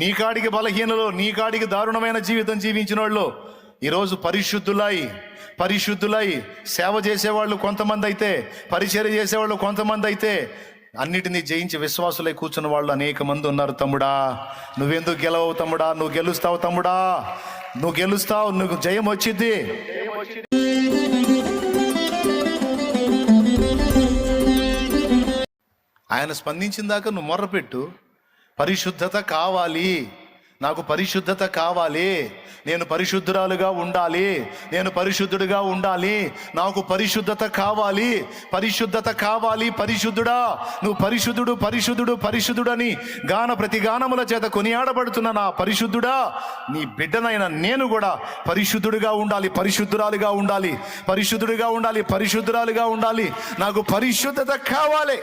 నీ కాడికి బలహీనలు నీ కాడికి దారుణమైన జీవితం జీవించిన వాళ్ళు ఈరోజు పరిశుద్ధులై పరిశుద్ధులై సేవ చేసేవాళ్ళు కొంతమంది అయితే పరిచర్య చేసేవాళ్ళు కొంతమంది అయితే అన్నిటినీ జయించి విశ్వాసులై కూర్చున్న వాళ్ళు అనేక మంది ఉన్నారు తమ్ముడా. నువ్వెందుకు గెలవవు తమ్ముడా? నువ్వు గెలుస్తావు తమ్ముడా? నువ్వు గెలుస్తావు నువ్వు జయం వచ్చింది ఆయన స్పందించిన దాకా నువ్వు మొర్రపెట్టు. పరిశుద్ధత కావాలి. నాకు పరిశుద్ధత కావాలి. నేను పరిశుద్ధురాలుగా ఉండాలి. నేను పరిశుద్ధుడిగా ఉండాలి. నాకు పరిశుద్ధత కావాలి. పరిశుద్ధత కావాలి పరిశుద్ధుడా. నువ్వు పరిశుద్ధుడు పరిశుద్ధుడు పరిశుద్ధుడని గాన ప్రతి గానముల చేత కొనియాడబడుతున్న నా పరిశుద్ధుడా నీ బిడ్డనైన నేను కూడా పరిశుద్ధుడిగా ఉండాలి పరిశుద్ధురాలుగా ఉండాలి పరిశుద్ధుడిగా ఉండాలి పరిశుద్ధురాలుగా ఉండాలి. నాకు పరిశుద్ధత కావాలి.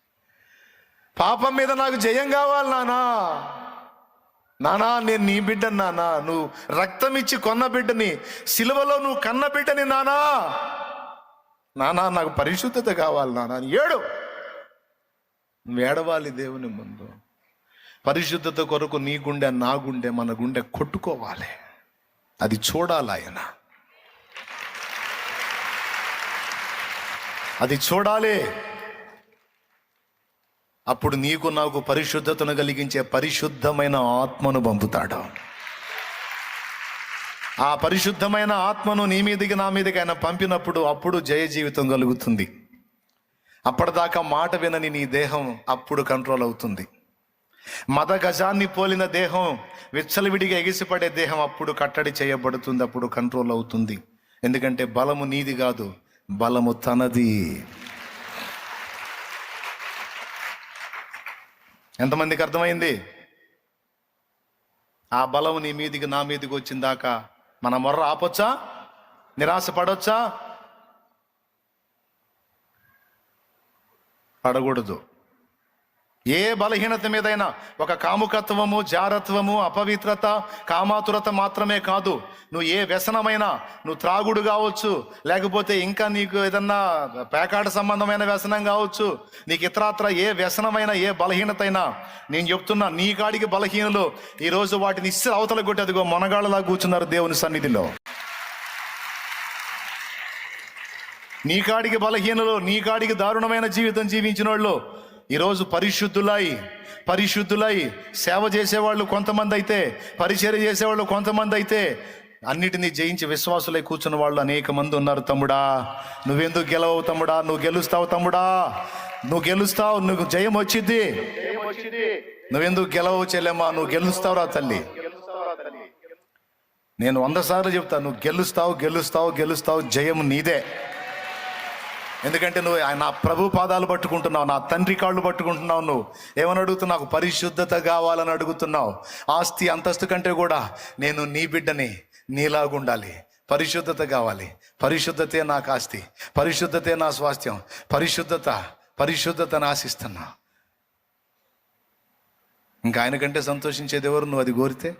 పాపం మీద నాకు జయం కావాలి నానా. నానా నేను నీ బిడ్డని నానా. నువ్వు రక్తం ఇచ్చి కొన్న బిడ్డని సిలువలో నువ్వు కన్న బిడ్డని నానా. నానా నాకు పరిశుద్ధత కావాలి నానా. ఏడు. నువ్వు ఏడవాలి దేవుని ముందు. పరిశుద్ధత కొరకు నీ గుండె నా గుండె మన గుండె కొట్టుకోవాలి. అది చూడాలి ఆయన. అది చూడాలి. అప్పుడు నీకు నాకు పరిశుద్ధతను కలిగించే పరిశుద్ధమైన ఆత్మను పంపుతాడు. ఆ పరిశుద్ధమైన ఆత్మను నీ మీదకి నా మీదకి ఆయన పంపినప్పుడు అప్పుడు జయ జీవితం కలుగుతుంది. అప్పటిదాకా మాట వినని నీ దేహం అప్పుడు కంట్రోల్ అవుతుంది. మద గజాన్ని పోలిన దేహం విచ్చలవిడిగా ఎగిసిపడే దేహం అప్పుడు కట్టడి చేయబడుతుంది అప్పుడు కంట్రోల్ అవుతుంది. ఎందుకంటే బలము నీది కాదు బలము తనది. ఎంతమందికి అర్థమైంది? ఆ బలం నీ మీదికి నా మీదికి వచ్చిందాక మన మొర్ర ఆపొచ్చా? నిరాశ పడొచ్చా? పడకూడదు. ఏ బలహీనత మీదైనా ఒక కాముకత్వము జారత్వము అపవిత్రత కామాతురత మాత్రమే కాదు. నువ్వు ఏ వ్యసనమైనా నువ్వు త్రాగుడు కావచ్చు లేకపోతే ఇంకా నీకు ఏదన్నా పేకాట సంబంధమైన వ్యసనం కావచ్చు నీకు ఇతరాత్ర ఏ వ్యసనమైన ఏ బలహీనత అయినా నేను చెప్తున్నా నీ కాడికి బలహీనలు ఈరోజు వాటిని ఇస్తే అవతల కొట్టి అదిగో మొనగాళ్ళలా కూర్చున్నారు దేవుని సన్నిధిలో. నీ కాడికి బలహీనలు నీ కాడికి దారుణమైన జీవితం జీవించిన వాళ్ళు ఈరోజు పరిశుద్ధులై పరిశుద్ధులై సేవ చేసేవాళ్ళు కొంతమంది అయితే పరిచర్య చేసేవాళ్ళు కొంతమంది అయితే అన్నిటినీ జయించి విశ్వాసులై కూర్చున్న వాళ్ళు అనేక మంది ఉన్నారు తమ్ముడా. నువ్వెందుకు గెలవవు తమ్ముడా? నువ్వు గెలుస్తావు తమ్ముడా? నువ్వు గెలుస్తావు నువ్వు జయం వచ్చింది నువ్వెందుకు గెలవవు చెల్లెమ్మా? నువ్వు గెలుస్తావురా తల్లి. నేను వంద సార్లు చెప్తాను నువ్వు గెలుస్తావు గెలుస్తావు గెలుస్తావు జయం నీదే. ఎందుకంటే నువ్వు ఆయన నా ప్రభు పాదాలు పట్టుకుంటున్నావు నా తండ్రి కాళ్ళు పట్టుకుంటున్నావు నువ్వు. ఏమని అడుగుతున్నావు? నాకు పరిశుద్ధత కావాలని అడుగుతున్నావు. ఆస్తి అంతస్తు కంటే కూడా నేను నీ బిడ్డని నీలాగుండాలి పరిశుద్ధత కావాలి. పరిశుద్ధతే నాకు ఆస్తి. పరిశుద్ధతే నా స్వాస్థ్యం. పరిశుద్ధత పరిశుద్ధతను ఆశిస్తున్నా. ఇంకా ఆయన కంటే సంతోషించేది ఎవరు? నువ్వు అది కోరితే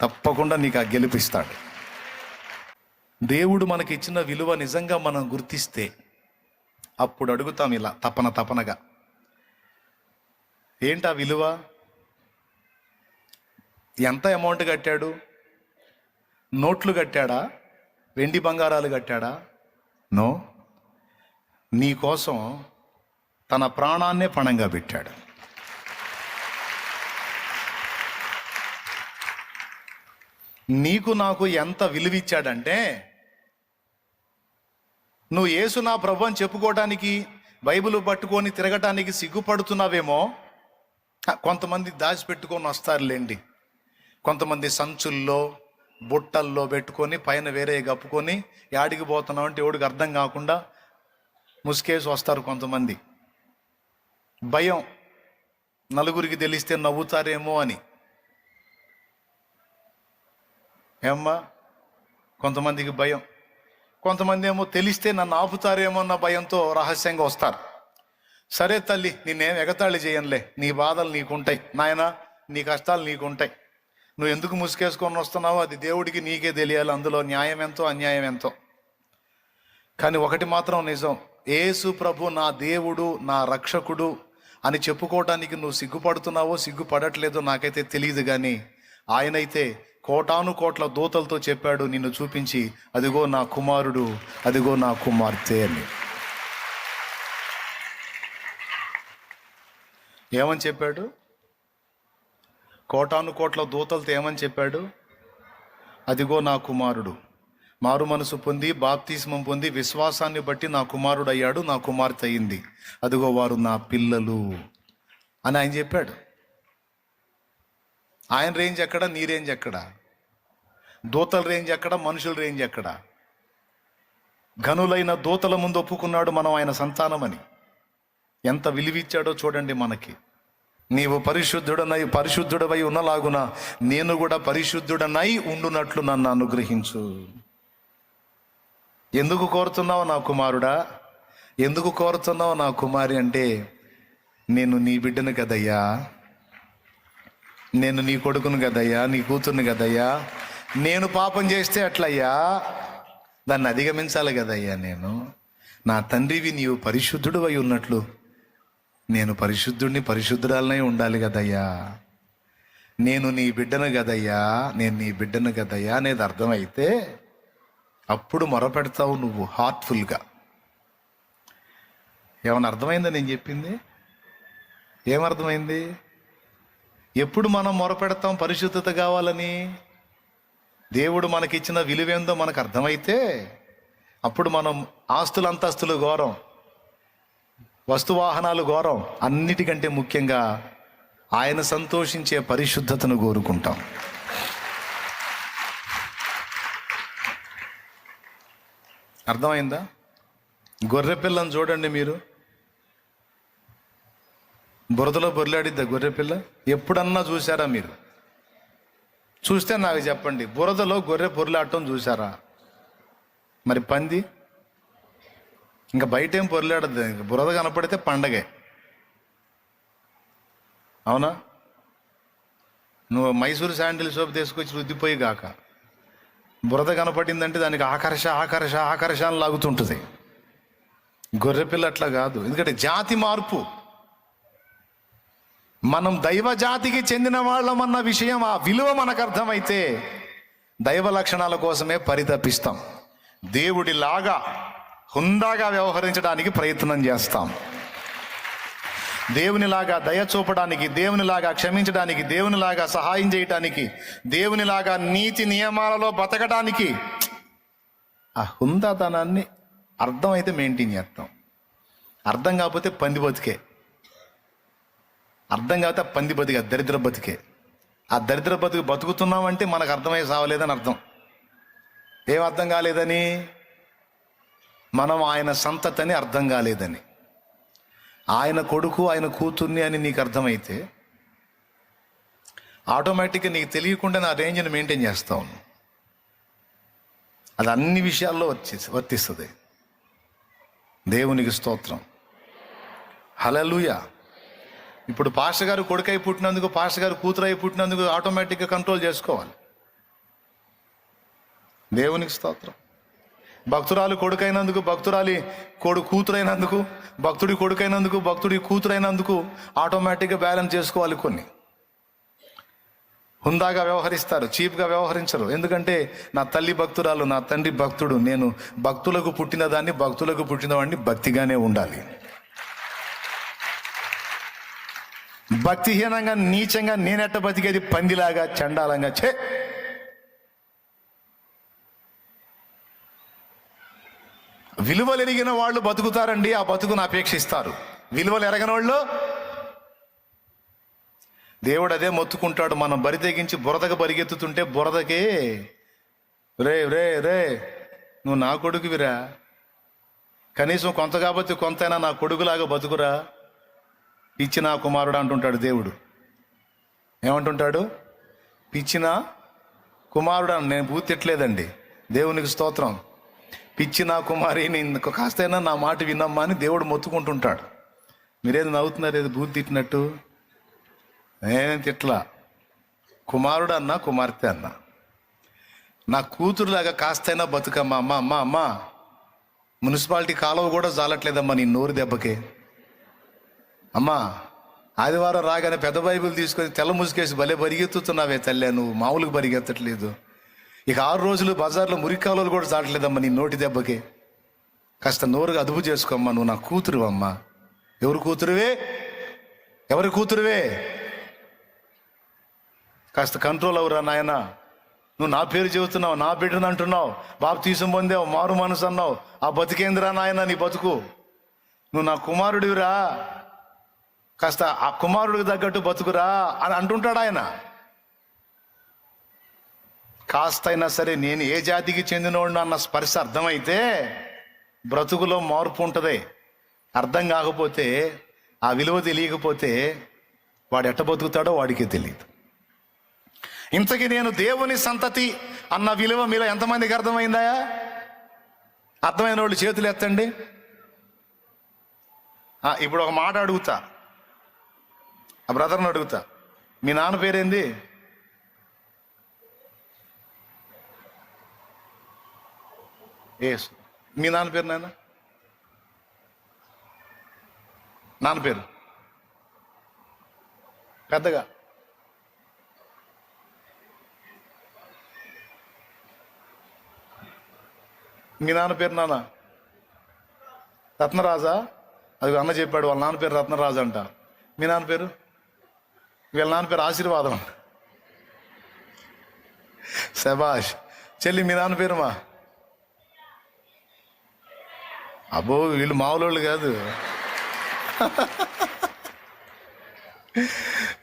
తప్పకుండా నీకు ఆ గెలిపిస్తాడు దేవుడు మనకి ఇచ్చిన విలువ నిజంగా మనం గుర్తిస్తే అప్పుడు అడుగుతాం ఇలా తపన తపనగా. ఏంటి ఆ విలువ? ఎంత అమౌంట్ కట్టాడు? నోట్లు కట్టాడా? వెండి బంగారాలు కట్టాడా? నో. నీ కోసం తన ప్రాణాన్నే పణంగా పెట్టాడు. నీకు నాకు ఎంత విలువిచ్చాడంటే నువ్వు యేసు నా ప్రభు అని చెప్పుకోవడానికి బైబిల్ పట్టుకొని తిరగటానికి సిగ్గుపడుతున్నావేమో? కొంతమంది దాచిపెట్టుకొని వస్తారులేండి. కొంతమంది సంచుల్లో బుట్టల్లో పెట్టుకొని పైన వేరే కప్పుకొని యాడికి పోతున్నావు అంటే ఎవడికి అర్థం కాకుండా ముసుకేసి వస్తారు కొంతమంది. భయం. నలుగురికి తెలిస్తే నవ్వుతారేమో అని. ఏమ్మా? కొంతమందికి భయం. కొంతమంది ఏమో తెలిస్తే నన్ను ఆపుతారేమో అన్న భయంతో రహస్యంగా వస్తారు. సరే తల్లి నిన్నేం ఎగతాళి చేయనులే. నీ బాధలు నీకుంటాయి. నాయన నీ కష్టాలు నీకుంటాయి. నువ్వు ఎందుకు ముసుకేసుకొని వస్తున్నావో అది దేవుడికి నీకే తెలియాలి. అందులో న్యాయం ఎంతో అన్యాయం ఎంతో. కానీ ఒకటి మాత్రం నిజం. ఏసు ప్రభు నా దేవుడు నా రక్షకుడు అని చెప్పుకోవటానికి నువ్వు సిగ్గుపడుతున్నావో సిగ్గుపడట్లేదో నాకైతే తెలియదు కానీ ఆయనైతే కోటాను కోట్ల దూతలతో చెప్పాడు నిన్ను చూపించి అదిగో నా కుమారుడు అదిగో నా కుమార్తె అని. ఏమని చెప్పాడు? కోటాను కోట్ల దూతలతో ఏమని చెప్పాడు? అదిగో నా కుమారుడు మారు మనసు పొంది బాప్తిస్మం పొంది విశ్వాసాన్ని బట్టి నా కుమారుడు అయ్యాడు నా కుమార్తె అయింది. అదిగో వారు నా పిల్లలు అని ఆయన చెప్పాడు. ఆయన రేంజ్ ఎక్కడ నీ రేంజ్ ఎక్కడ? దూతల రేంజ్ ఎక్కడ మనుషుల రేంజ్ ఎక్కడ? ఘనులైన దూతల ముందు ఒప్పుకున్నాడు మనం ఆయన సంతానమని. ఎంత విలువిచ్చాడో చూడండి మనకి. నీవు పరిశుద్ధుడనై పరిశుద్ధుడవై ఉన్నలాగున నేను కూడా పరిశుద్ధుడనై ఉండునట్లు నన్ను అనుగ్రహించు. ఎందుకు కోరుతున్నావు నా కుమారుడా? ఎందుకు కోరుతున్నావు నా కుమారి అంటే నేను నీ బిడ్డను కదయ్యా. నేను నీ కొడుకును కదయ్యా నీ కూతుర్ని కదయ్యా. నేను పాపం చేస్తే అట్లయ్యా దాన్ని అధిగమించాలి కదయ్యా నేను. నా తండ్రివి నీవు పరిశుద్ధుడు అయి ఉన్నట్లు. నేను పరిశుద్ధుడిని పరిశుద్ధురాలనే ఉండాలి కదయ్యా. నేను నీ బిడ్డను కదయ్యా నేను నీ బిడ్డను కదయ్యా అనేది అర్థమైతే అప్పుడు మొరపెడతావు నువ్వు హార్ట్ఫుల్గా. ఏమైనా అర్థమైందా నేను చెప్పింది? ఏమర్థమైంది? ఎప్పుడు మనం మొరపెడతాం? పరిశుద్ధత కావాలని. దేవుడు మనకిచ్చిన విలువేందో మనకు అర్థమైతే అప్పుడు మనం ఆస్తులు అంతస్తులు ఘోరం వస్తు వాహనాలు ఘోరం అన్నిటికంటే ముఖ్యంగా ఆయన సంతోషించే పరిశుద్ధతను కోరుకుంటాం. అర్థమైందా? గొర్రె పిల్లని చూడండి మీరు. బురదలో బొర్లాడిద్దా గొర్రెపిల్ల? ఎప్పుడన్నా చూసారా మీరు? చూస్తే నాకు చెప్పండి బురదలో గొర్రె పొర్లాడటం చూసారా మరి పంది? ఇంకా బయట ఏం పొర్లాడద్దు ఇంకా బురద కనపడితే పండగే. అవునా? నువ్వు మైసూరు శాండిల్ సోప్ తీసుకొచ్చి రుద్దిపోయి గాక. బురద కనపడిందంటే దానికి ఆకర్ష ఆకర్ష ఆకర్ష అని లాగుతుంటుంది. గొర్రెపిల్ల అట్లా కాదు. ఎందుకంటే జాతి మార్పు. మనం దైవ జాతికి చెందిన వాళ్ళమన్న విషయం ఆ విలువ మనకు అర్థమైతే దైవ లక్షణాల కోసమే పరితపిస్తాం. దేవుడిలాగా హుందాగా వ్యవహరించడానికి ప్రయత్నం చేస్తాం. దేవునిలాగా దయ చూపడానికి దేవునిలాగా క్షమించడానికి దేవునిలాగా సహాయం చేయటానికి దేవునిలాగా నీతి నియమాలలో బతకడానికి ఆ హుందాతనాన్ని అర్థమైతే మెయింటైన్ చేస్తాం. అర్థం కాకపోతే పంది బతికే. అర్థం కాకపోతే ఆ పంది బతికే దరిద్ర బతికే. ఆ దరిద్ర బతుకు బతుకుతున్నామంటే మనకు అర్థమై సావలేదని అర్థం. ఏం అర్థం కాలేదని? మనం ఆయన సంతతని అర్థం కాలేదని. ఆయన కొడుకు ఆయన కూతుర్ని అని నీకు అర్థమైతే ఆటోమేటిక్గా నీకు తెలియకుండా నా రేంజ్ని మెయింటైన్ చేస్తా అది అన్ని విషయాల్లో వచ్చి వర్తిస్తుంది. దేవునికి స్తోత్రం. హలలుయా ఇప్పుడు పాష గారు కొడుకై పుట్టినందుకు పాష గారు కూతురై పుట్టినందుకు ఆటోమేటిక్గా కంట్రోల్ చేసుకోవాలి. దేవునికి స్తోత్రం. భక్తురాలు కొడుకైనందుకు భక్తురాలి కొడు కూతురైనందుకు భక్తుడి కొడుకైనందుకు భక్తుడి కూతురైనందుకు ఆటోమేటిక్గా బ్యాలెన్స్ చేసుకోవాలి కొన్ని. హుందాగా వ్యవహరిస్తారు చీప్గా వ్యవహరించరు. ఎందుకంటే నా తల్లి భక్తురాలు నా తండ్రి భక్తుడు నేను భక్తులకు పుట్టిన దాన్ని భక్తులకు పుట్టిన వాడిని భక్తిగానే ఉండాలి. భక్తిహీనంగా నీచంగా నేనెట్ట బతికేది? పందిలాగా చండాలంగా. చే విలువలు ఎరిగిన వాళ్ళు బతుకుతారండి ఆ బతుకును అపేక్షిస్తారు. విలువలు ఎరగని వాళ్ళు దేవుడు అదే మొత్తుకుంటాడు మనం బరి తెగించి బురదకు పరిగెత్తుతుంటే బురదకే రే రే రే నువ్వు నా కొడుకువిరా? కనీసం కొంత కాబట్టి కొంతైనా నా కొడుకులాగా బతుకురా? పిచ్చిన కుమారుడు అంటుంటాడు దేవుడు. ఏమంటుంటాడు? పిచ్చిన కుమారుడు అని నేను పూర్తిట్లేదండి దేవునికి స్తోత్రం. పిచ్చిన కుమారి నేను కాస్తైనా నా మాట విన్నమ్మా అని దేవుడు మొత్తుకుంటుంటాడు. మీరేది నవ్వుతున్నారు ఏది బూతి తిట్టినట్టు? నేనేం తిట్లా? కుమారుడు అన్నా కుమార్తె అన్నా. నా కూతురులాగా కాస్తైనా బతుకమ్మా. అమ్మ అమ్మ అమ్మ. మున్సిపాలిటీ కాలువ కూడా జాలట్లేదమ్మా నీ నోరు దెబ్బకి. అమ్మా ఆదివారం రాగానే పెద్ద బైబిల్ తీసుకొని తెల్ల ముసుకేసి భలే పరిగెత్తుతున్నావే తల్లే నువ్వు మామూలుగా పరిగెత్తట్లేదు. ఇక ఆరు రోజులు బజార్లో మురికాలువలు కూడా దాటలేదమ్మా నీ నోటి దెబ్బకి. కాస్త నోరుగా అదుపు చేసుకోమ్మా నువ్వు నా కూతురు అమ్మా. ఎవరు కూతురువే? ఎవరి కూతురువే? కాస్త కంట్రోల్ అవురా నాయన. నువ్వు నా పేరు చెబుతున్నావు నా బిడ్డను అంటున్నావు బాబు తీసుకుని పొందావు మారు మనసు అన్నావు. ఆ బతికేంద్రా నాయన నీ బతుకు? నువ్వు నా కుమారుడివిరా? కాస్త ఆ కుమారుడికి తగ్గట్టు బతుకురా అని అంటుంటాడు ఆయన. కాస్తైనా సరే నేను ఏ జాతికి చెందినోడు అన్న స్పర్శ అర్థమైతే బ్రతుకులో మార్పు ఉంటుంది. అర్థం కాకపోతే ఆ విలువ తెలియకపోతే వాడు ఎట్ట బతుకుతాడో వాడికే తెలియదు. ఇంతకీ నేను దేవుని సంతతి అన్న విలువ మీలో ఎంతమందికి అర్థమైందా? అర్థమైన వాళ్ళు చేతులు ఎత్తండి. ఇప్పుడు ఒక మాట అడుగుతా. ఆ బ్రదర్ని అడుగుతా. మీ నాన్న పేరేంది? ఏసు. మీ నాన్న పేరు నాన్న నాన్న పేరు? పెద్దగా? మీ నాన్న పేరు నాన్న? రత్నరాజా? అది అన్న చెప్పాడు వాళ్ళ నాన్న పేరు రత్నరాజు అంట. మీ నాన్న పేరు? వీళ్ళ నాన్న పేరు ఆశీర్వాదం శభాష్ శబాష్ చెల్లి మీ నాన్న పేరుమా? అబ్బో వీళ్ళు మామూలు కాదు.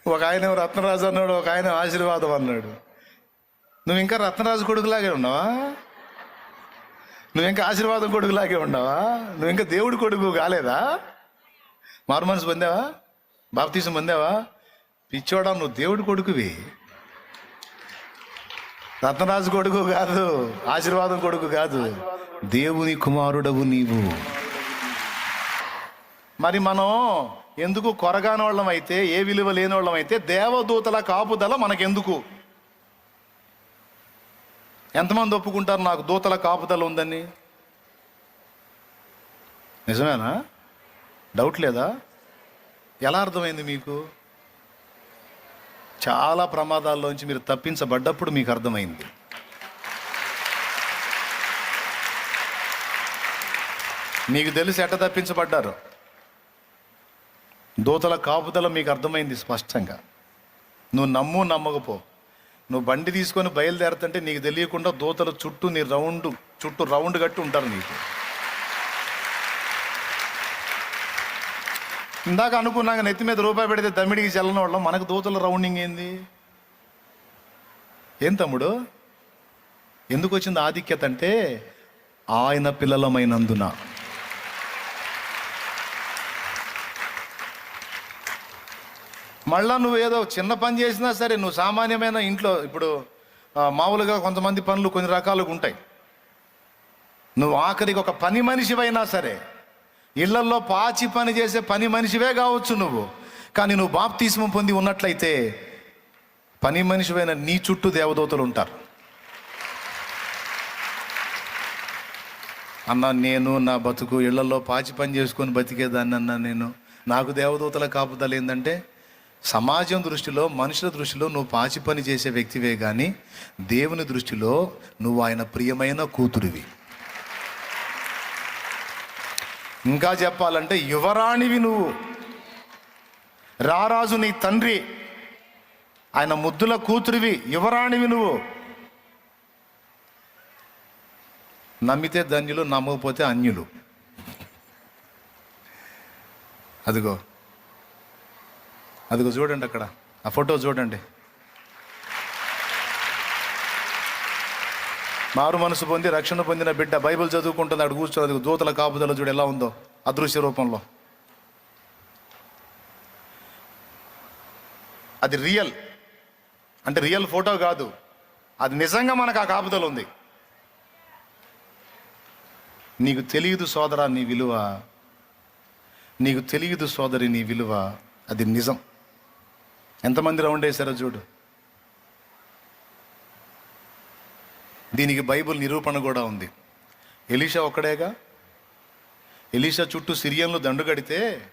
ఒక ఆయన రత్నరాజు అన్నాడు ఒక ఆయన ఆశీర్వాదం అన్నాడు. నువ్వు ఇంకా రత్నరాజు కొడుకులాగే ఉన్నావా? నువ్వు ఇంకా ఆశీర్వాదం కొడుకులాగే ఉన్నావా? నువ్వు ఇంకా దేవుడి కొడుకు కాలేదా? మారు మనసు పొందావా? బాప్తీసం పొందావా? పిచ్చోడా నువ్వు దేవుడి కొడుకువి. రత్నరాజు కొడుకు కాదు ఆశీర్వాదం కొడుకు కాదు దేవుని కుమారుడవు నీవు. మరి మనం ఎందుకు కొరగాని వాళ్ళం అయితే ఏ విలువ లేని వాళ్ళం అయితే దేవదూతల కాపుదల మనకెందుకు? ఎంతమంది ఒప్పుకుంటారు నాకు దూతల కాపుదల ఉందని? నిజమేనా? డౌట్ లేదా? ఎలా అర్థమైంది మీకు? చాలా ప్రమాదాల్లోంచి మీరు తప్పించబడ్డప్పుడు మీకు అర్థమైంది. మీకు తెలిసి ఎట్ట తప్పించబడ్డారు? దూతల కాపుదల మీకు అర్థమైంది స్పష్టంగా. నువ్వు నమ్ము నమ్మకపో. నువ్వు బండి తీసుకొని బయలుదేరుతుంటే నీకు తెలియకుండా దూతల చుట్టూ నీ రౌండ్ చుట్టూ రౌండ్ కట్టి ఉంటారు నీకు. ఇందాక అనుకున్నాక నెత్తి మీద రూపాయి పెడితే తమ్మిడికి చల్లని వాళ్ళం మనకు దూతల రౌండింగ్ ఏంది? ఏం తమ్ముడు? ఎందుకు వచ్చింది ఆధిక్యత అంటే ఆయన పిల్లలమైనందున. మళ్ళా నువ్వు ఏదో చిన్న పని చేసినా సరే నువ్వు సామాన్యమైన ఇంట్లో ఇప్పుడు మామూలుగా కొంతమంది పనులు కొన్ని రకాలుగా ఉంటాయి. నువ్వు ఆఖరికి ఒక పని మనిషివైనా సరే ఇళ్ళల్లో పాచి పని చేసే పని మనిషివే కావచ్చు నువ్వు. కానీ నువ్వు బాప్తీస్మం పొంది ఉన్నట్లయితే పని మనిషివైన నీ చుట్టూ దేవదూతలు ఉంటారు. అన్న నేను నా బతుకు ఇళ్ళలో పాచి పని చేసుకొని బతికేదాన్ని అన్న నేను. నాకు దేవదూతల కాపుదల ఏంటంటే సమాజం దృష్టిలో మనుషుల దృష్టిలో నువ్వు పాచి పని చేసే వ్యక్తివే కానీ దేవుని దృష్టిలో నువ్వు ఆయన ప్రియమైన కూతురివి. ఇంకా చెప్పాలంటే యువరాణివి నువ్వు. రారాజు నీ తండ్రి. ఆయన ముద్దుల కూతురివి యువరాణివి నువ్వు. నమ్మితే ధన్యులు నమ్మకపోతే అన్యులు. అదిగో. అదిగో చూడండి అక్కడ. ఆ ఫోటో చూడండి. మారు మనసు పొంది రక్షణ పొందిన బిడ్డ బైబిల్ చదువుకుంటుంది అడు కూర్చోదు దూతల కాపుదల చూడు ఎలా ఉందో. అదృశ్య రూపంలో. అది రియల్. అంటే రియల్ ఫోటో కాదు. అది నిజంగా మనకు ఆ కాపుదల ఉంది. నీకు తెలియదు సోదరా నీ విలువ. నీకు తెలియదు సోదరి నీ విలువ. అది నిజం. ఎంతమంది రౌండ్ వేశారో చూడు. దీనికి బైబిల్ నిరూపణ కూడా ఉంది. ఎలీషా ఒక్కడేగా? ఎలీషా చుట్టూ సిరియన్లు దండు కడితే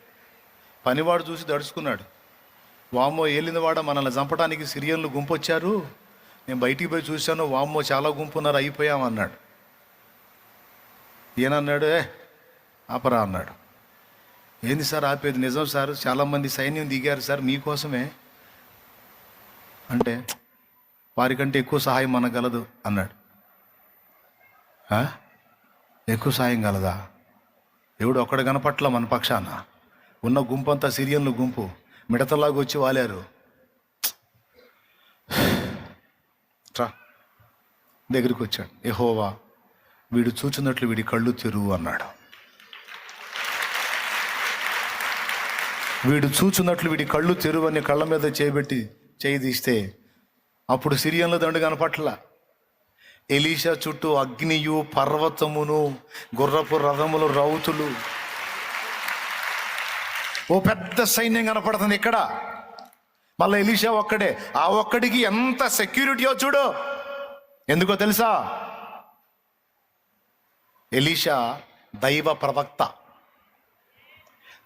పనివాడు చూసి దడుచుకున్నాడు. వామ్మో ఏలినవాడ మనల్ని చంపడానికి సిరియన్లు గుంపు వచ్చారు నేను బయటికి పోయి చూశాను వామ్మో చాలా గుంపు ఉన్నారు అయిపోయామన్నాడు. ఈయనన్నాడు ఏ ఆపరా అన్నాడు. ఏంది సార్ ఆపేది? నిజం సార్ చాలామంది సైన్యం దిగారు సార్ మీకోసమే. అంటే వారికంటే ఎక్కువ సహాయం మనగలదు అన్నాడు. ఎక్కువ సాయం కలదా? ఎవడు ఒక్కడ కనపట్ల మన పక్షాన. ఉన్న గుంపు అంతా సిరియన్లు గుంపు. మిడతలాగా వచ్చి వాలారు. ట్రా దగ్గరికి వచ్చాడు. ఎహోవా వీడు చూచినట్లు వీడి కళ్ళు తెరువు అన్నాడు. వీడు చూచున్నట్లు వీడి కళ్ళు తెరువు అని కళ్ళ మీద చేయబెట్టి చేయి తీస్తే అప్పుడు సిరియన్ల దండు కనపట్ల. ఎలీషా చుట్టూ అగ్నియు పర్వతమును గుర్రపు రథములు రౌతులు. ఓ పెద్ద సైన్యం కనపడుతుంది ఇక్కడ. మళ్ళీ ఎలీషా ఒక్కడే. ఆ ఒక్కడికి ఎంత సెక్యూరిటీయో చూడు. ఎందుకో తెలుసా? ఎలీషా దైవ ప్రవక్త.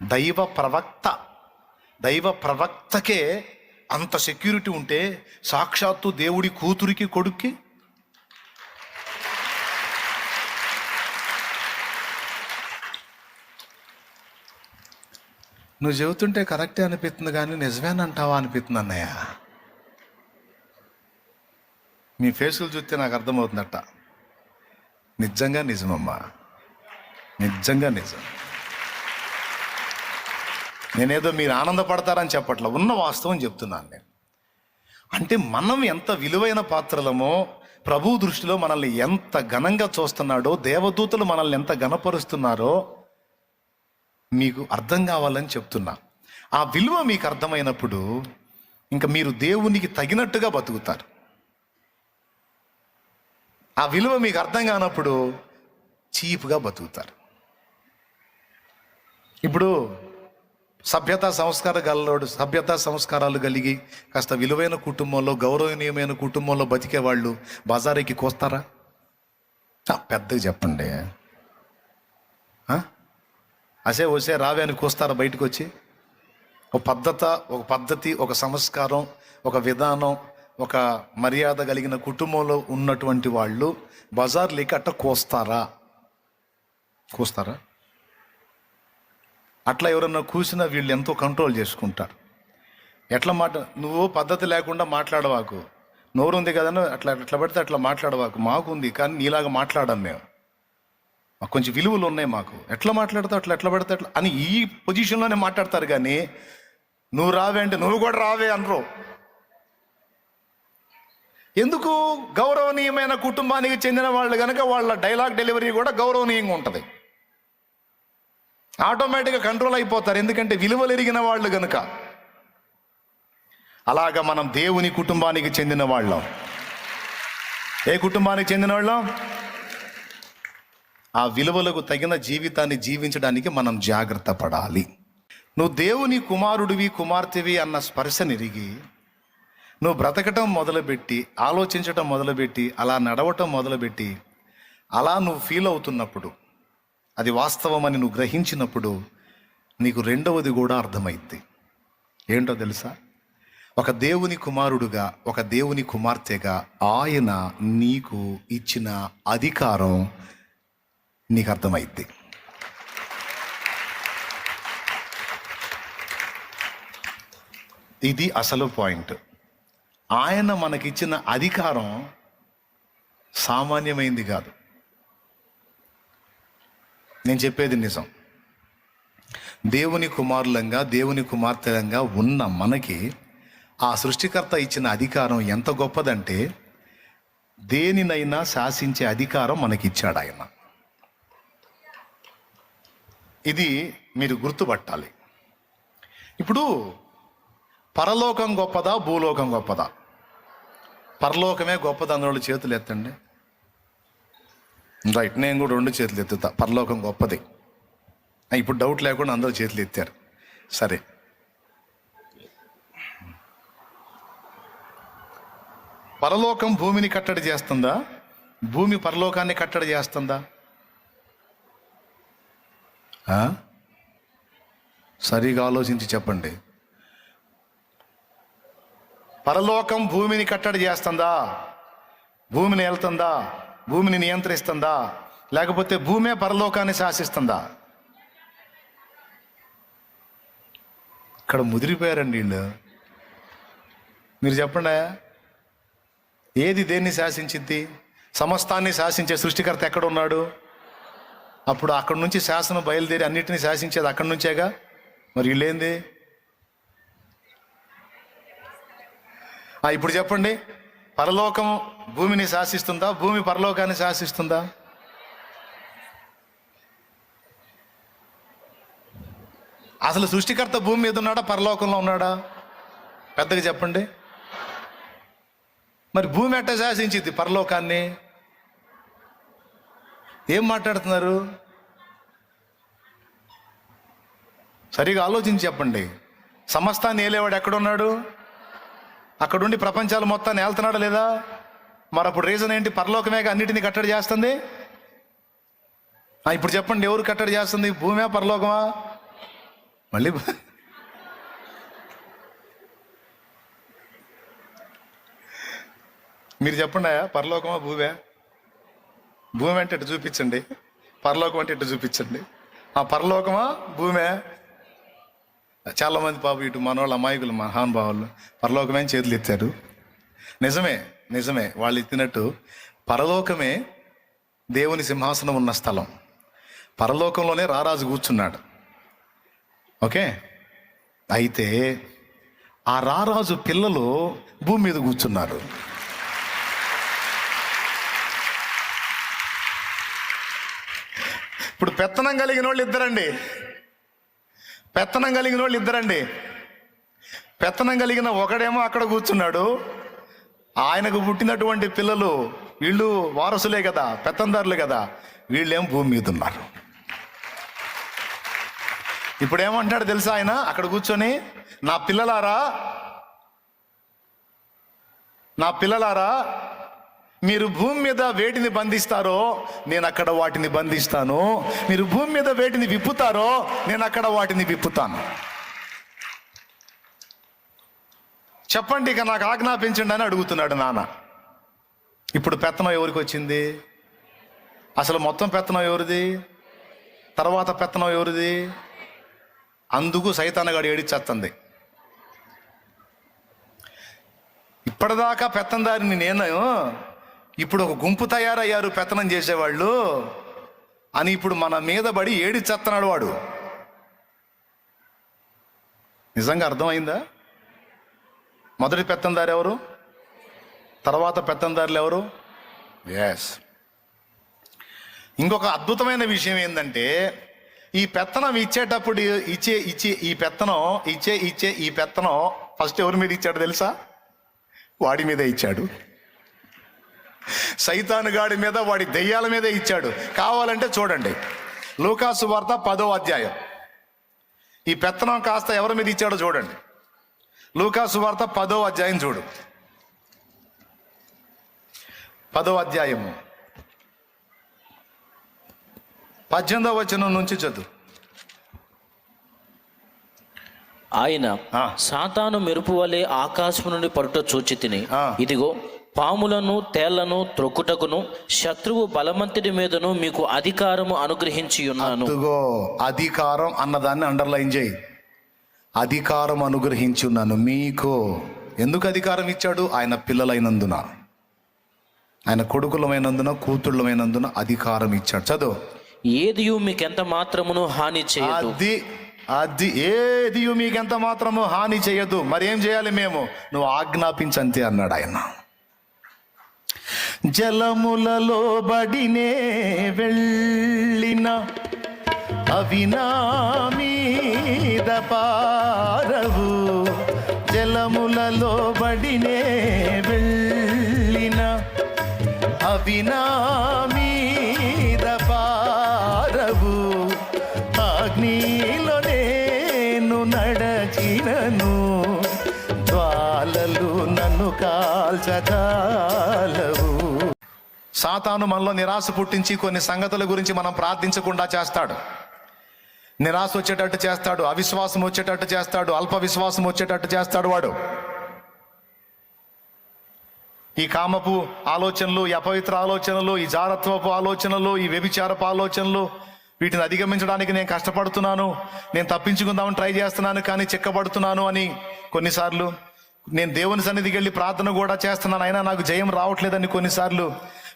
దైవ ప్రవక్త. దైవ ప్రవక్తకే అంత సెక్యూరిటీ ఉంటే సాక్షాత్తు దేవుడి కూతురికి కొడుక్కి నువ్వు చెబుతుంటే కరెక్టే అనిపిస్తుంది కానీ నిజమేనంటావా అనిపిస్తుంది అన్నయ్య? మీ ఫేసులు చూస్తే నాకు అర్థమవుతుందట. నిజంగా నిజమమ్మా. నిజంగా నిజం. నేనేదో మీరు ఆనందపడతారని చెప్పట్ల ఉన్న వాస్తవం చెప్తున్నాను నేను. అంటే మనం ఎంత విలువైన పాత్రలమో ప్రభు దృష్టిలో మనల్ని ఎంత ఘనంగా చూస్తున్నాడో దేవదూతలు మనల్ని ఎంత ఘనపరుస్తున్నారో మీకు అర్థం కావాలని చెప్తున్నా. ఆ విలువ మీకు అర్థమైనప్పుడు ఇంకా మీరు దేవునికి తగినట్టుగా బతుకుతారు. ఆ విలువ మీకు అర్థం కానప్పుడు చీప్గా బతుకుతారు. ఇప్పుడు సభ్యత సంస్కార గలలోడు సభ్యత సంస్కారాలు కలిగి కాస్త విలువైన కుటుంబంలో గౌరవనీయమైన కుటుంబంలో బతికే వాళ్ళు బజారీకి కోస్తారా? పెద్దగా చెప్పండి. అసే వసే రావే అని కోస్తారా బయటకు వచ్చి ఒక పద్ధత ఒక పద్ధతి ఒక సంస్కారం ఒక విధానం ఒక మర్యాద కలిగిన కుటుంబంలో ఉన్నటువంటి వాళ్ళు బజార్లోకి అట్ట కోస్తారా? కోస్తారా? అట్లా ఎవరన్నా కూసినా వీళ్ళు ఎంతో కంట్రోల్ చేసుకుంటారు. ఎట్లా మాట నువ్వు పద్ధతి లేకుండా మాట్లాడవాకు. నోరు ఉంది కదని అట్లా ఎట్లా పడితే అట్లా మాట్లాడవాకు. మాకు ఉంది కానీ నీలాగా మాట్లాడాం మేము. మాకు కొంచెం విలువలు ఉన్నాయి మాకు. ఎట్లా మాట్లాడతావు అట్లా ఎట్లా పడితే అట్లా అని ఈ పొజిషన్లోనే మాట్లాడతారు కానీ నువ్వు రావే అంటే నువ్వు కూడా రావే అనరు. ఎందుకు? గౌరవనీయమైన కుటుంబానికి చెందిన వాళ్ళు కనుక వాళ్ళ డైలాగ్ డెలివరీ కూడా గౌరవనీయంగా ఉంటుంది. ఆటోమేటిక్గా కంట్రోల్ అయిపోతారు ఎందుకంటే విలువలు ఎరిగిన వాళ్ళు కనుక అలాగా మనం దేవుని కుటుంబానికి చెందిన వాళ్ళం. ఏ కుటుంబానికి చెందిన వాళ్ళం? ఆ విలువలకు తగిన జీవితాన్ని జీవించడానికి మనం జాగ్రత్త పడాలి. నువ్వు దేవుని కుమారుడివి కుమార్తెవి అన్న స్పర్శనిరిగి నువ్వు బ్రతకటం మొదలుపెట్టి ఆలోచించటం మొదలుపెట్టి అలా నడవటం మొదలుపెట్టి అలా నువ్వు ఫీల్ అవుతున్నప్పుడు అది వాస్తవమని నువ్వు గ్రహించినప్పుడు నీకు రెండవది కూడా అర్థమైద్ది. ఏంటో తెలుసా? ఒక దేవుని కుమారుడుగా ఒక దేవుని కుమార్తెగా ఆయన నీకు ఇచ్చిన అధికారం నీకు అర్థమైద్ది. ఇది అసలు పాయింట్. ఆయన మనకిచ్చిన అధికారం సామాన్యమైంది కాదు. నేను చెప్పేది నిజం. దేవుని కుమారులంగా దేవుని కుమార్తెలంగా ఉన్న మనకి ఆ సృష్టికర్త ఇచ్చిన అధికారం ఎంత గొప్పదంటే దేనినైనా శాసించే అధికారం మనకిచ్చాడు ఆయన ఇది మీరు గుర్తుపట్టాలి. ఇప్పుడు పరలోకం గొప్పదా భూలోకం గొప్పదా? పరలోకమే గొప్పది అందులో చేతులు ఎత్తండి. రైట్ నేను కూడా రెండు చేతులు ఎత్తుతా. పరలోకం గొప్పది. ఇప్పుడు డౌట్ లేకుండా అందరూ చేతులు ఎత్తారు. సరే. పరలోకం భూమిని కట్టడి చేస్తుందా? భూమి పరలోకాన్ని కట్టడి చేస్తుందా? సరిగా ఆలోచించి చెప్పండి. పరలోకం భూమిని కట్టడి చేస్తుందా? భూమిని వెళ్తుందా భూమిని నియంత్రిస్తుందా? లేకపోతే భూమే పరలోకాన్ని శాసిస్తుందా? ఇక్కడ ముదిరిపోయారండి వీళ్ళు. మీరు చెప్పండి ఏది దేన్ని శాసించింది సమస్తాన్ని శాసించే సృష్టికర్త ఎక్కడ ఉన్నాడు? అప్పుడు అక్కడి నుంచి శాసనం బయలుదేరి అన్నిటిని శాసించేది అక్కడి నుంచేగా? మరి వీళ్ళేంది? ఇప్పుడు చెప్పండి. పరలోకం భూమిని శాసిస్తుందా? భూమి పరలోకాన్ని శాసిస్తుందా? అసలు సృష్టికర్త భూమి మీద ఉన్నాడా? పరలోకంలో ఉన్నాడా? పెద్దగా చెప్పండి. మరి భూమి ఎట్ట శాసించింది పరలోకాన్ని? ఏం మాట్లాడుతున్నారు? సరిగా ఆలోచించి చెప్పండి. సమస్తాన్ని ఏలేవాడు ఎక్కడున్నాడు? అక్కడుండి ప్రపంచాలు మొత్తాన్ని ఏళ్తున్నాడా లేదా? మరి అప్పుడు రీజన్ ఏంటి? పరలోకమేగా అన్నిటిని కట్టడి చేస్తుంది? ఇప్పుడు చెప్పండి ఎవరు కట్టడి చేస్తుంది? భూమే పరలోకమా? మళ్ళీ మీరు చెప్పండి పరలోకమా భూమే? భూమి అంటే ఇటు చూపించండి. పరలోకం అంటే ఇటు చూపించండి. ఆ పరలోకమా? భూమే. చాలామంది పాపం పాప ఇటు మనవాళ్ళు అమాయకులు మహానుభావులు పరలోకమే చేతులు ఎత్తారు. నిజమే నిజమే. వాళ్ళు ఎత్తినట్టు పరలోకమే దేవుని సింహాసనం ఉన్న స్థలం. పరలోకంలోనే రారాజు కూర్చున్నాడు. ఓకే? అయితే ఆ రారాజు పిల్లలు భూమి మీద కూర్చున్నారు. ఇప్పుడు పెత్తనం కలిగిన వాళ్ళు ఇద్దరండి. పెత్తనం కలిగిన వాళ్ళు ఇద్దరండి. పెత్తనం కలిగిన ఒకడేమో అక్కడ కూర్చున్నాడు. ఆయనకు పుట్టినటువంటి పిల్లలు వీళ్ళు వారసులే కదా పెత్తందారులే కదా వీళ్ళేం భూమి మీద ఉన్నారు. ఇప్పుడు ఏమంటాడు తెలుసా ఆయన? అక్కడ కూర్చొని నా పిల్లలారా నా పిల్లలారా మీరు భూమి మీద వేటిని బంధిస్తారో నేను అక్కడ వాటిని బంధిస్తాను. మీరు భూమి మీద వేటిని విప్పుతారో నేను అక్కడ వాటిని విప్పుతాను. చెప్పండి ఇక నాకు ఆజ్ఞాపించండి అని అడుగుతున్నాడు నాన్న. ఇప్పుడు పెత్తనం ఎవరికి వచ్చింది? అసలు మొత్తం పెత్తనం ఎవరిది? తర్వాత పెత్తనం ఎవరిది? అందుకు సైతానగాడు ఏడిచేస్తుంది ఇప్పటిదాకా పెత్తందారిని నేను ఇప్పుడు ఒక గుంపు తయారయ్యారు పెత్తనం చేసేవాళ్ళు. అని ఇప్పుడు మన మీద పడి ఏడిచేస్తున్నాడు వాడు. నిజంగా అర్థమైందా? మొదటి పెత్తందారు ఎవరు? తర్వాత పెత్తందారులు ఎవరు? ఎస్ ఇంకొక అద్భుతమైన విషయం ఏంటంటే ఈ పెత్తనం ఇచ్చేటప్పుడు ఇచ్చే ఇచ్చే ఈ పెత్తనం ఇచ్చే ఇచ్చే ఈ పెత్తనం ఫస్ట్ ఎవరి మీద ఇచ్చాడు తెలుసా? వాడి మీద ఇచ్చాడు. సైతాను గాడి మీద వాడి దెయ్యాల మీద ఇచ్చాడు. కావాలంటే చూడండి. లూకాసు వార్త పదో అధ్యాయం. ఈ పెత్తనం కాస్త ఎవరి మీద ఇచ్చాడో చూడండి. లూకాసు వార్త పదో అధ్యాయం చూడు. పదో అధ్యాయము పద్దెనిమిదో వచనం నుంచి చదువు. ఆయన ఆ. సాతాను మెరుపు వలె ఆకాశం నుండి పడుట చూచి తిని. ఇదిగో పాములను తేళ్ళను త్రొక్కుటకును శత్రువు బలమంతుడి మీదను మీకు అధికారము అనుగ్రహించి ఉన్నాను అదుగో అధికారం అన్నదాన్ని అండర్లైన్ చేయి. అధికారం అనుగ్రహించున్నాను మీకు. ఎందుకు అధికారం ఇచ్చాడు? ఆయన పిల్లలైనందున. ఆయన కొడుకులమైనందున కూతుళ్ళమైనందున అధికారం ఇచ్చాడు. చదువు. ఏదియు మీకెంత మాత్రమును హాని చేయదు. అది అది ఏది మీకెంత మాత్రము హాని చేయదు. మరి ఏం చేయాలి మేము? నువ్వు ఆజ్ఞాపించంతే అన్నాడు ఆయన. జలములలో బడినే వెళ్ళిన అవి నా మీద పారవు జలములలో బడినే వెళ్ళిన అవి నా సాతాను మనలో నిరాశ పుట్టించి కొన్ని సంగతుల గురించి మనం ప్రార్థించకుండా చేస్తాడు. నిరాశ వచ్చేటట్టు చేస్తాడు అవిశ్వాసం వచ్చేటట్టు చేస్తాడు అల్ప విశ్వాసం వచ్చేటట్టు చేస్తాడు వాడు. ఈ కామపు ఆలోచనలు ఈ అపవిత్ర ఆలోచనలు ఈ జారత్వపు ఆలోచనలు ఈ వ్యభిచారపు ఆలోచనలు వీటిని అధిగమించడానికి నేను కష్టపడుతున్నాను నేను తప్పించుకుందామని ట్రై చేస్తున్నాను కానీ చిక్కబడుతున్నాను అని కొన్నిసార్లు నేను దేవుని సన్నిధికి వెళ్ళి ప్రార్థన కూడా చేస్తున్నాను అయినా నాకు జయం రావట్లేదని కొన్నిసార్లు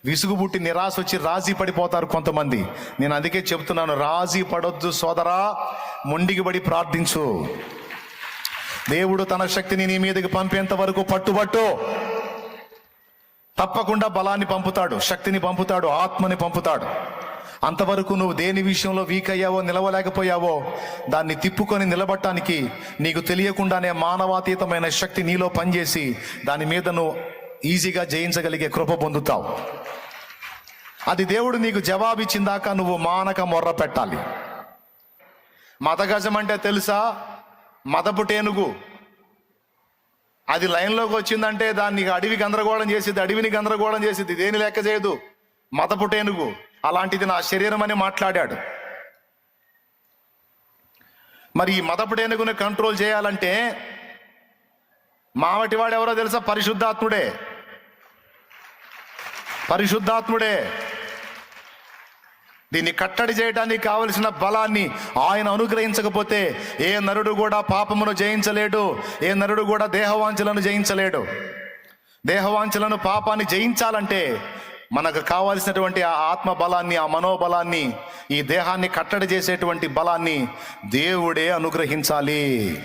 విసుగుబుట్టి నిరాశ వచ్చి రాజీ పడిపోతారు కొంతమంది. నేను అందుకే చెప్తున్నాను రాజీ పడొద్దు సోదరా మొండిగిబడి ప్రార్థించు. దేవుడు తన శక్తిని నీ మీదకి పంపేంత వరకు పట్టుబట్టు. తప్పకుండా బలాన్ని పంపుతాడు శక్తిని పంపుతాడు ఆత్మని పంపుతాడు. అంతవరకు నువ్వు దేని విషయంలో వీక్ అయ్యావో నిలవలేకపోయావో దాన్ని తిప్పుకొని నిలబట్టడానికి నీకు తెలియకుండానే మానవాతీతమైన శక్తి నీలో పనిచేసి దాని మీద నువ్వు ఈజీగా జయించగలిగే కృప పొందుతావు. అది దేవుడు నీకు జవాబిచ్చిందాక నువ్వు మానక మొర్ర పెట్టాలి. మతగజం అంటే తెలుసా? మదపు టేనుగు. అది లైన్లోకి వచ్చిందంటే దాన్ని అడవి గందరగోళం చేసేది అడవిని గందరగోళం చేసేది దేని లెక్క చేయదు. మతపు టేనుగు. అలాంటిది నా శరీరం అని మాట్లాడాడు. మరి ఈ మతపు టేనుగుని కంట్రోల్ చేయాలంటే మావటివాడు ఎవరో తెలుసా? పరిశుద్ధాత్ముడే. పరిశుద్ధాత్ముడే. దీన్ని కట్టడి చేయడానికి కావలసిన బలాన్ని ఆయన అనుగ్రహించకపోతే ఏ నరుడు కూడా పాపమును జయించలేడు ఏ నరుడు కూడా దేహవాంఛలను జయించలేడు. దేహవాంఛలను పాపాన్ని జయించాలంటే మనకు కావాల్సినటువంటి ఆ ఆత్మ బలాన్ని ఆ మనోబలాన్ని ఈ దేహాన్ని కట్టడి చేసేటువంటి బలాన్ని దేవుడే అనుగ్రహించాలి.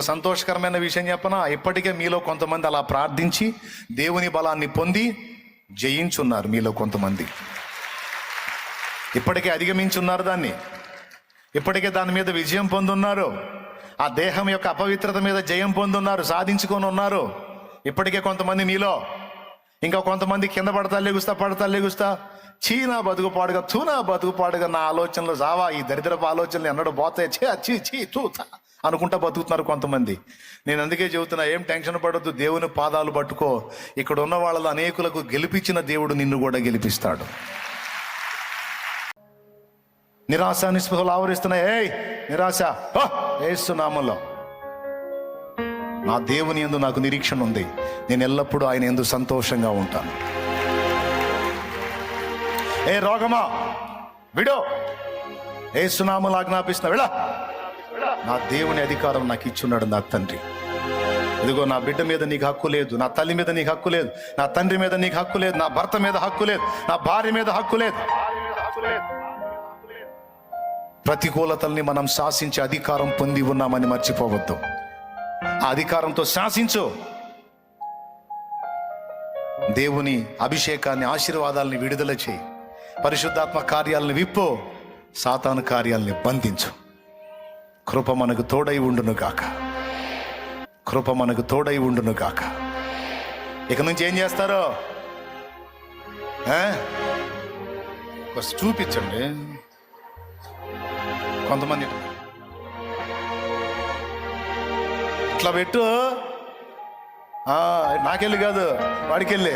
సంతోషకరమైన విషయం చెప్పనా? ఇప్పటికే మీలో కొంతమంది అలా ప్రార్థించి దేవుని బలాన్ని పొంది జయించున్నారు మీలో కొంతమంది. ఇప్పటికే అధిగమించున్నారు దాన్ని. ఇప్పటికే దాని మీద విజయం పొందున్నారు. ఆ దేహం యొక్క అపవిత్రత మీద జయం పొందున్నారు సాధించుకొని ఉన్నారు ఇప్పటికే కొంతమంది మీలో. ఇంకా కొంతమంది కింద పడతా లేగుస్తా పడతా లేగుస్తా. చీనా బతుకు పాడుగా తూనా బతుకు పాడుగా నా ఆలోచనలు జావా ఈ దరిద్రపు ఆలోచనలు ఎన్నడూ పోతాయి. చే చీ చీ తూ తా అనుకుంటా బతుకుతున్నారు కొంతమంది. నేను అందుకే చెబుతున్నా ఏం టెన్షన్ పడొద్దు దేవుని పాదాలు పట్టుకో. ఇక్కడ ఉన్న వాళ్ళలో అనేకులకు గెలిపించిన దేవుడు నిన్ను కూడా గెలిపిస్తాడు. నిరాశ నిస్పృహలు ఆవరిస్తున్నాయి. ఏయ్ నిరాశ. హో! ఏసునామంలో నా దేవుని ఎందు నాకు నిరీక్షణ ఉంది. నేను ఎల్లప్పుడూ ఆయన ఎందు సంతోషంగా ఉంటాను. ఏ రోగమా? విడో. ఏ సునామలు ఆజ్ఞాపిస్తున్నా. విడా నా దేవుని అధికారం నాకు ఇచ్చున్నాడు నా తండ్రి. ఇదిగో నా బిడ్డ మీద నీకు హక్కు లేదు నా తల్లి మీద నీకు హక్కు లేదు నా తండ్రి మీద నీకు హక్కు లేదు నా భర్త మీద హక్కు లేదు నా భార్య మీద హక్కు లేదు. ప్రతికూలతల్ని మనం శాసించే అధికారం పొంది ఉన్నామని మర్చిపోవద్దు. ఆ అధికారంతో శాసించు. దేవుని అభిషేకాన్ని ఆశీర్వాదాలని విడుదల చేయి. పరిశుద్ధాత్మ కార్యాలను విప్పు సాతాను కార్యాలని బంధించు. కృప మనకు తోడై ఉండును గాక. కృప మనకు తోడై ఉండును గాక. ఇక నుంచి ఏం చేస్తారో? ఆ? చూపించండి. కొంతమంది ఇట్లా పెట్టు. ఆ, నాకెళ్ళి కాదు వాడికెళ్ళి.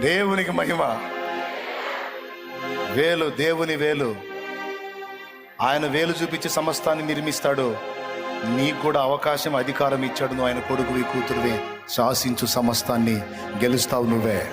దేవునికి మహిమ. వేలు దేవుని వేలు. ఆయన వేలు చూపించి సమస్తాన్ని నిర్మిస్తాడు. నీకు కూడా అవకాశం అధికారం ఇచ్చాడు నువ్వు ఆయన కొడుకువి కూతురువి శాసించు సమస్తాన్ని గెలుస్తావు నువ్వే.